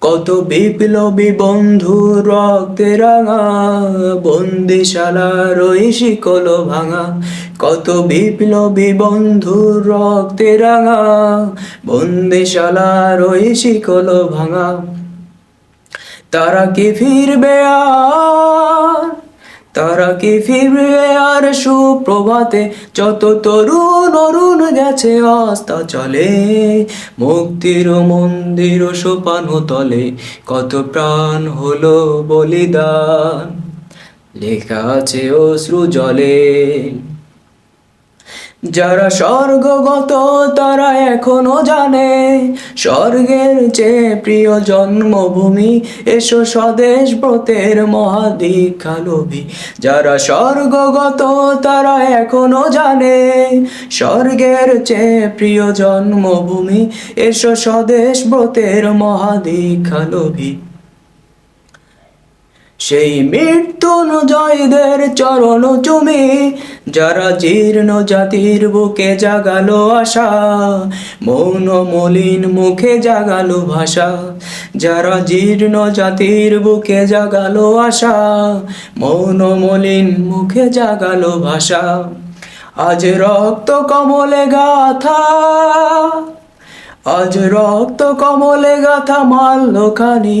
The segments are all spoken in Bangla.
কত বিপ্লবী বন্ধু রক্তে রাঙা, বন্দিশালার ওই শিকল ভাঙা। কত বিপ্লবী বন্ধু রক্তে রাঙা, বন্দিশালার ওই শিকল ভাঙা। তারা কি ফিরবে আর তারা কি ফিরবে আর সুপ্রভাতে? যত তরুণ অরুণ গেছে, আস্থা চলে। মুক্তির মন্দির সোপান তলে, কত প্রাণ হলো বলিদান। লেখা আছে অশ্রু জলে। যারা স্বর্গগত তারা এখনও জানে, স্বর্গের চেয়ে প্রিয় জন্মভূমি এসো স্বদেশ ব্রতের মহাদীক্ষা লোভী যারা স্বর্গগত তারা এখনও জানে, স্বর্গের চেয়ে প্রিয় জন্মভূমি এসো স্বদেশ ব্রতের মহাদীক্ষা লোভী সেই মৃত্যুঞ্জয়দের চরণ চুমি, যারা জীর্ণ জাতির বুকে জাগালো আশা, মৌন মলিন মুখে জাগালো ভাষা, যারা জীর্ণ জাতির বুকে জাগালো আশা, মৌন মলিন মুখে জাগালো ভাষা। আজ রক্ত কমলে গাথা, আজ রক্ত কমলে গাথা মাল্য খানি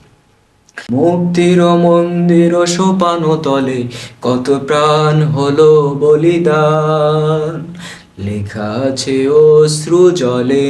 মুক্তির মন্দির সোপান তলে কত প্রাণ হলো বলিদান। লেখা আছে অশ্রু জলে।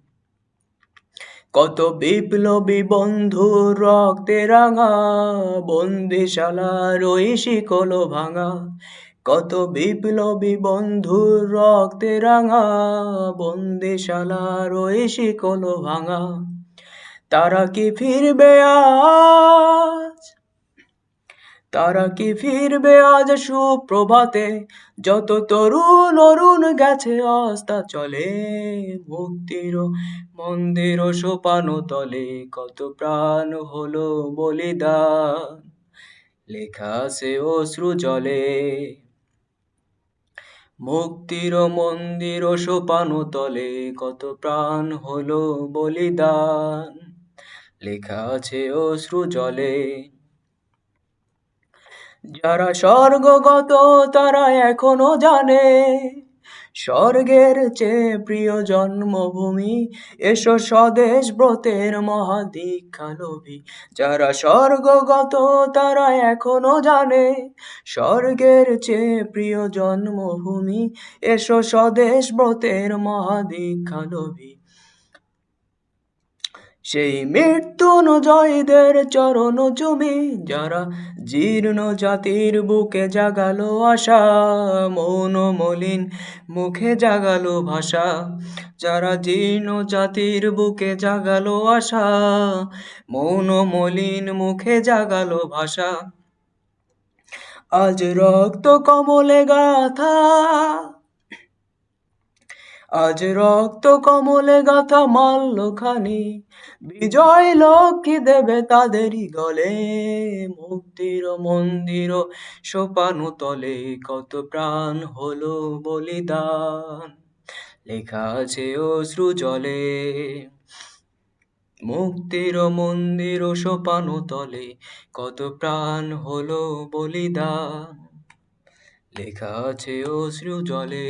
কত বিপ্লবী বন্ধু রক্তে রাঙা, বন্দিশালার ওই শিকল ভাঙা। কত বিপ্লবী বন্ধু রক্তে রাঙা, বন্দিশালার ওই শিকল ভাঙা। তারা কি ফিরবে আজ? তারা কি ফিরবে আজ সুপ্রভাতে? যত তরুণ অরুণ গেছে আস্তা চলে মুক্তির মন্দির সোপানো তলে। কত প্রাণ হলো বলিদান, লেখা সে অশ্রু জলে। মুক্তির মন্দির সোপানো তলে কত প্রাণ হলো বলিদান, লেখা আছে অশ্রু জলে। যারা স্বর্গগত তারা এখনও জানে। স্বর্গের চেয়ে প্রিয় জন্মভূমি এসো স্বদেশ ব্রতের মহাদীক্ষা লোভী। যারা স্বর্গগত তারা এখনও জানে। স্বর্গের চেয়ে প্রিয় জন্মভূমি এসো স্বদেশ ব্রতের মহাদীক্ষা লোভী। সেই মৃত্যুঞ্জয়দের চরণ চুমি যারা জীর্ণ জাতির বুকে জাগালো আশা, মৌন মলিন মুখে জাগালো ভাষা, যারা জীর্ণ জাতির বুকে জাগালো আশা, মৌন মলিন মুখে জাগালো ভাষা। আজ রক্ত কমলে গাথা আজ রক্ত কমলে গাথা মাল্য খানি বিজয় লক্ষ্মী দেবে তাদেরই গলে মুক্তির মন্দির সোপানো তলে কত প্রাণ হলো বলিদান। লেখা আছে অশ্রু জলে। মুক্তির মন্দির সোপানো তলে কত প্রাণ হলো বলিদান। লেখা আছে অশ্রু জলে।